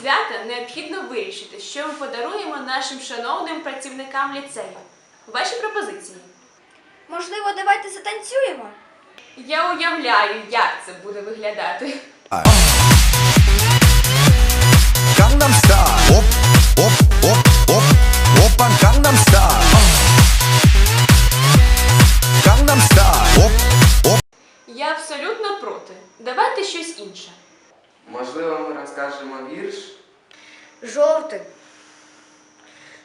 свята необхідно вирішити, що ми подаруємо нашим шановним працівникам ліцею. Ваші пропозиції. Можливо, давайте затанцюємо? Я уявляю, як це буде виглядати. Gangnam Style. Op, op, op, op, Oppan Gangnam Style. Gangnam Style. Op, op. Я абсолютно проти. Давайте щось інше. Можливо, ми розкажемо вірш? Жовтий.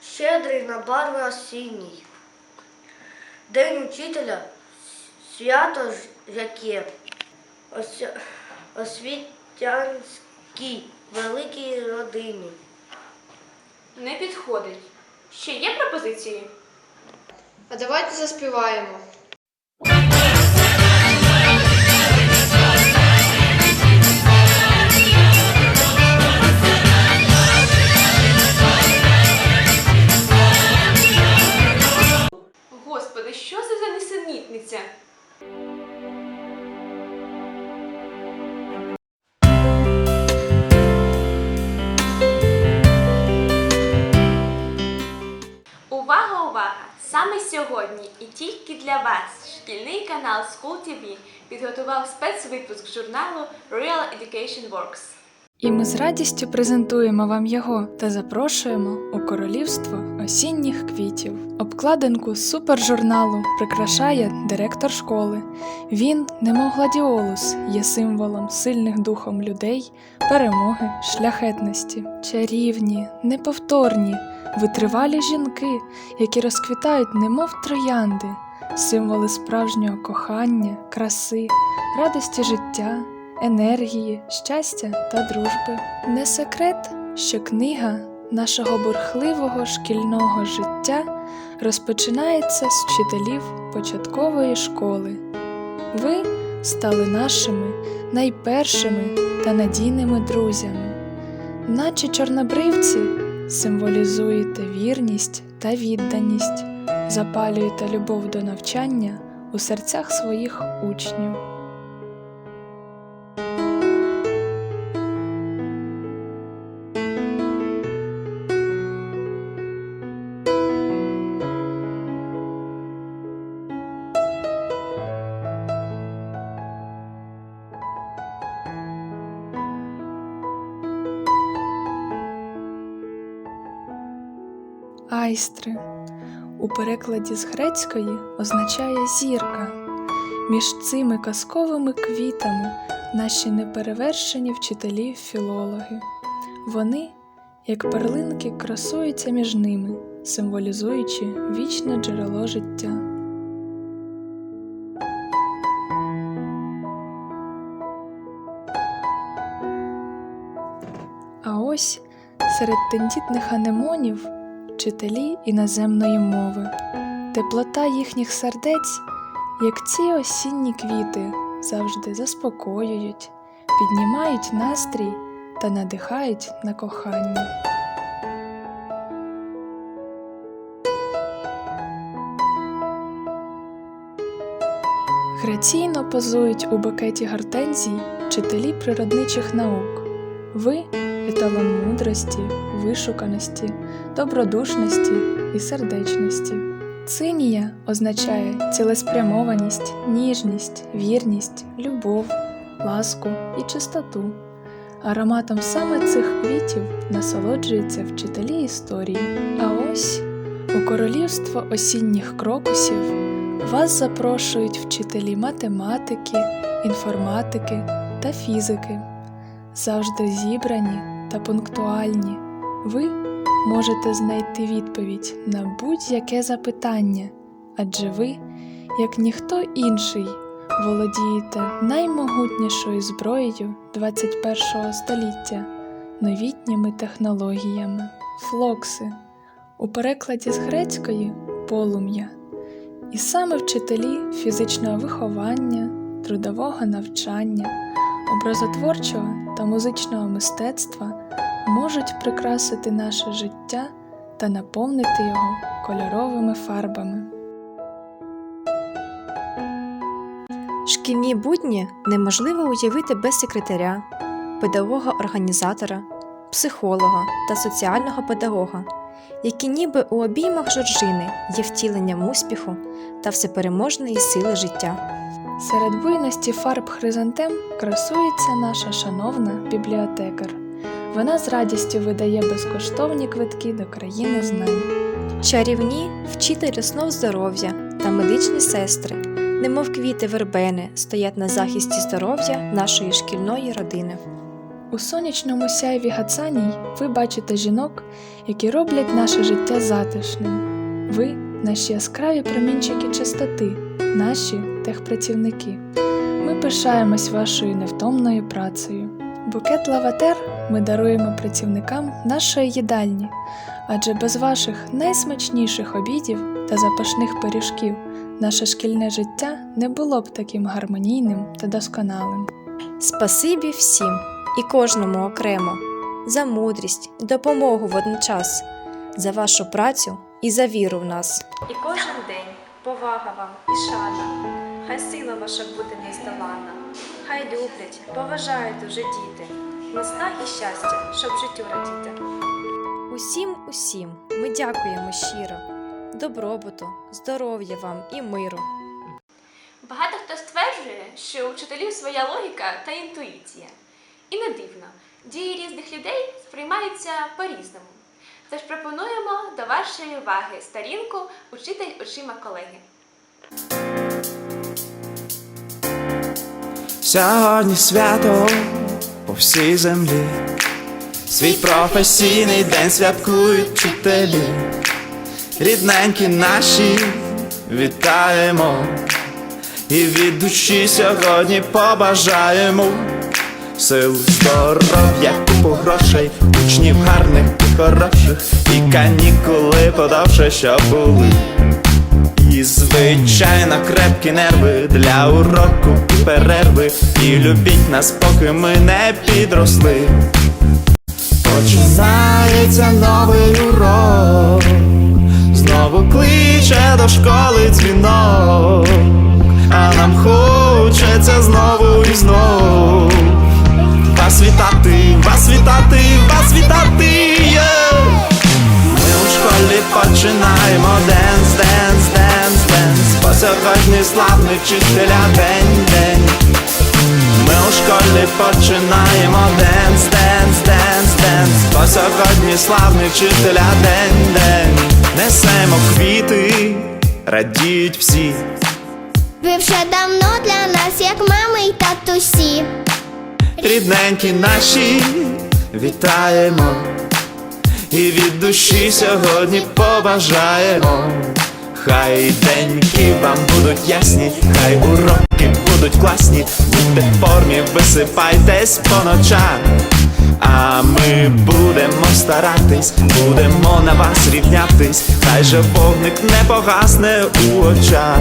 Щедрий на барви осінній. День учителя. Свято ж яке. Освітянській великій родині. Не підходить. Ще є пропозиції? А давайте заспіваємо. Тільки для вас шкільний канал School TV підготував спецвипуск журналу Real Education Works. І ми з радістю презентуємо вам його та запрошуємо у королівство осінніх квітів. Обкладинку супержурналу прикрашає директор школи. Він, немов гладіолус, є символом сильних духом людей, перемоги, шляхетності, чарівні, неповторні, витривалі жінки, які розквітають, немов троянди, символи справжнього кохання, краси, радості життя енергії, щастя та дружби. Не секрет, що книга нашого бурхливого шкільного життя розпочинається з вчителів початкової школи. Ви стали нашими найпершими та надійними друзями, наче чорнобривці символізуєте вірність та відданість, запалюєте любов до навчання у серцях своїх учнів. Айстри у перекладі з грецької означає зірка. Між цими казковими квітами наші неперевершені вчителі філологи. Вони, як перлинки, красуються між ними, символізуючи вічне джерело життя. А ось серед тендітних анемонів вчителі іноземної мови, теплота їхніх сердець, як ці осінні квіти, завжди заспокоюють, піднімають настрій та надихають на кохання. Граційно позують у букеті гортензій вчителі природничих наук. Ви еталон мудрості, вишуканості, добродушності і сердечності. Цинія означає цілеспрямованість, ніжність, вірність, любов, ласку і чистоту. Ароматом саме цих квітів насолоджуються вчителі історії. А ось у королівство осінніх крокусів вас запрошують вчителі математики, інформатики та фізики завжди зібрані та пунктуальні. Ви можете знайти відповідь на будь-яке запитання, адже ви, як ніхто інший, володієте наймогутнішою зброєю 21 століття новітніми технологіями, флокси, у перекладі з грецької полум'я. І саме вчителі фізичного виховання, трудового навчання, образотворчого та музичного мистецтва можуть прикрасити наше життя та наповнити його кольоровими фарбами. Шкільні будні неможливо уявити без секретаря, педагога-організатора, психолога та соціального педагога, які ніби у обіймах Жоржини є втіленням успіху та всепереможної сили життя. Серед буйності фарб хризантем красується наша шановна бібліотекар. Вона з радістю видає безкоштовні квитки до країни знань. Чарівні вчителі основ здоров'я та медичні сестри, немов квіти вербени, стоять на захисті здоров'я нашої шкільної родини. У сонячному сяйві Гацаній ви бачите жінок, які роблять наше життя затишним. Ви наші яскраві промінчики чистоти, наші техпрацівники. Ми пишаємось вашою невтомною працею. Букет лаватер ми даруємо працівникам нашої їдальні, адже без ваших найсмачніших обідів та запашних пиріжків наше шкільне життя не було б таким гармонійним та досконалим. Спасибі всім і кожному окремо за мудрість і допомогу водночас, за вашу працю і за віру в нас. І кожен день повага вам і шана, хай сила ваша буде нездоланна, хай люблять, поважають уже діти, наснаг і щастя, щоб життю радіти. Усім, усім ми дякуємо щиро, добробуту, здоров'я вам і миру. Багато хто стверджує, що у вчителів своя логіка та інтуїція. І не дивно, дії різних людей сприймаються по-різному. Тож пропонуємо до вашої уваги сторінку Учитель очима колеги. Сьогодні свято по всій землі, свій професійний день святкують вчителі, рідненькі наші вітаємо, і від душі сьогодні побажаємо сил, здоров'я, купу грошей, учнів гарних і хороших, і канікули подовше, щоб були. І звичайно крепкі нерви для уроку перерви. І любіть нас, поки ми не підросли. Починається новий урок, знову кличе до школи дзвінок, а нам хочеться знову і знову. Вас вітати, вас вітати, вас вітати. є! Ми у школі починаємо денс, денс, денс, Бо сьогодні славний вчителя день, день. Ми у школі починаємо денс, денс, денс, денс. Бо сьогодні славний вчителя день, день. Несемо квіти, радіють всі. Ви вже давно для нас, як мами й татусі. Рідненькі наші вітаємо. І від душі сьогодні побажаємо. Хай деньки вам будуть ясні, хай уроки будуть класні, будьте в формі, висипайтесь по ночах. А ми будемо старатись, будемо на вас рівнятись, хай же вогник не погасне у очах.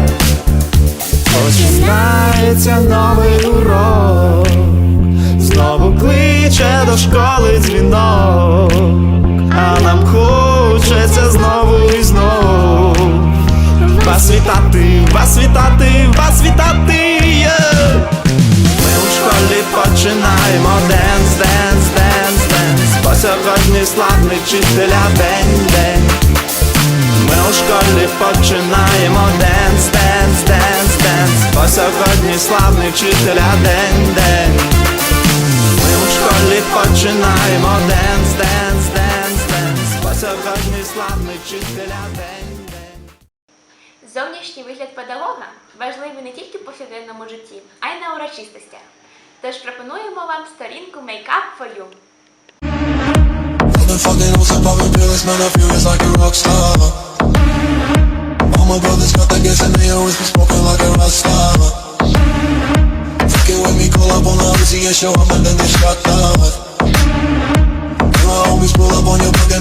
Починається новий урок, знову кличе до школи дзвінок, а нам хочеться знову і знову вас вітати, вас вітати, вас вітати. Ми у школі починаємо денс, денс, денс, денс, бо сьогодні славний вчителя день, день. Ми у школі починаємо денс, денс, денс, денс, бо сьогодні славний вчителя день, день. Ми у школі починаємо денс, денс, денс, денс, бо сьогодні славний вчителя. Зовнішній вигляд педагога важливий не тільки в повсякденному житті, а й на урочистостях. Tож пропонуємо вам сторінку Make Up For You.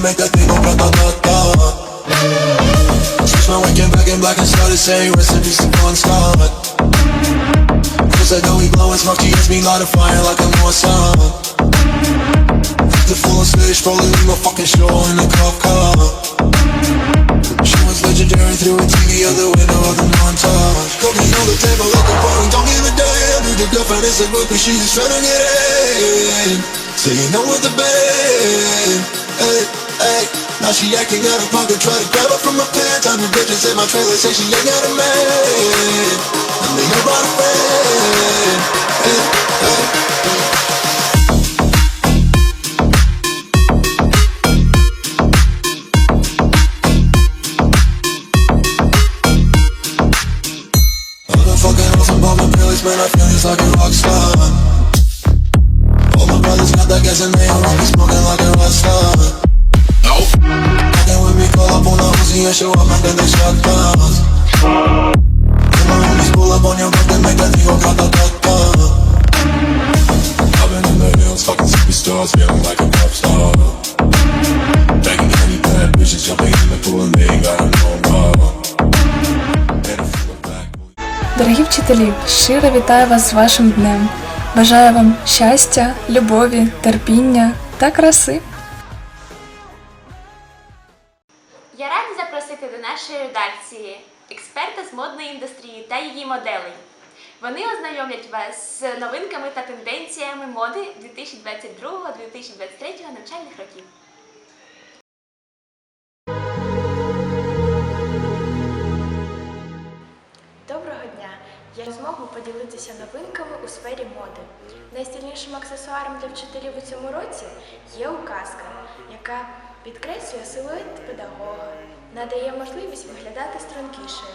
Make that thing go. Switch my waking back in black and started saying recipes to one star. Cause I know we blowing smoke, she hits me light a fire like a Mossad. The full stage, rolling in my fucking show in a cop car. She was legendary through a TV out the window of the montage. Cocaine on the table like a party, don't give a damn. Dude, your girlfriend is a groupie, she is tryna get in. So you know what the band. Hey, hey. Now she acting out of pocket, try to grab her from my pants. I'm the bitches in my trailer, say she ain't got a man. They ain't brought a friend. Hey, hey. Up a show up shot guns. And my homies pull up on your block and make that nigga the duck I've been in the hills, fucking superstars, feeling like a pop star. Banging any bad bitches, jumping in the pool and they ain't got no back. Дорогі вчителі, щиро вітаю вас з вашим днем. Бажаю вам щастя, любові, терпіння та краси. Я рада запросити до нашої редакції експерта з модної індустрії та її моделей. Вони ознайомлять вас з новинками та тенденціями моди 2022-2023 навчальних років. Доброго дня! Я змогу поділитися новинками у сфері моди. Найстильнішим аксесуаром для вчителів у цьому році яка підкреслює силует педагога, надає можливість виглядати стрункішою,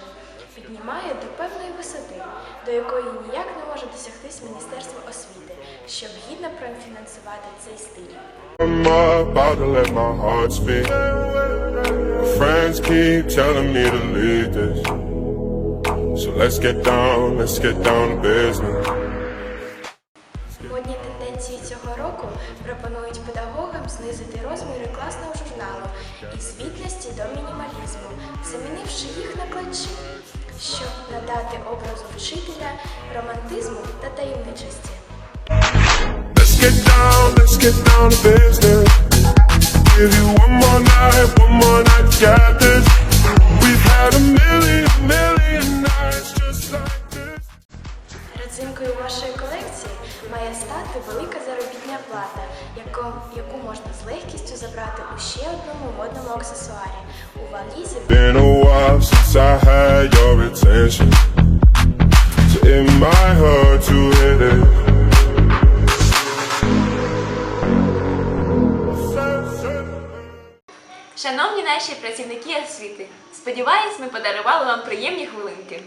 піднімає до певної висоти, до якої ніяк не може досягтись Міністерство освіти, щоб гідно профінансувати цей стиль. So let's get down, let's get down to business. Тенденції цього року пропонують педагогам знизити розміри класного журналу із світлості до мінімалізму, замінивши їх на клатчі, щоб надати образу вчителя романтизму та таємничості. Give you one more night, one more night, got this. We've had a million, million nights. Родзинкою вашої колекції має стати велика заробітня плата, яку, яку можна з легкістю забрати у ще одному модному аксесуарі у валізі. Been a while since I had your attention. So it might hurt to hit it. Шановні наші працівники освіти, сподіваюсь, ми подарували вам приємні хвилинки.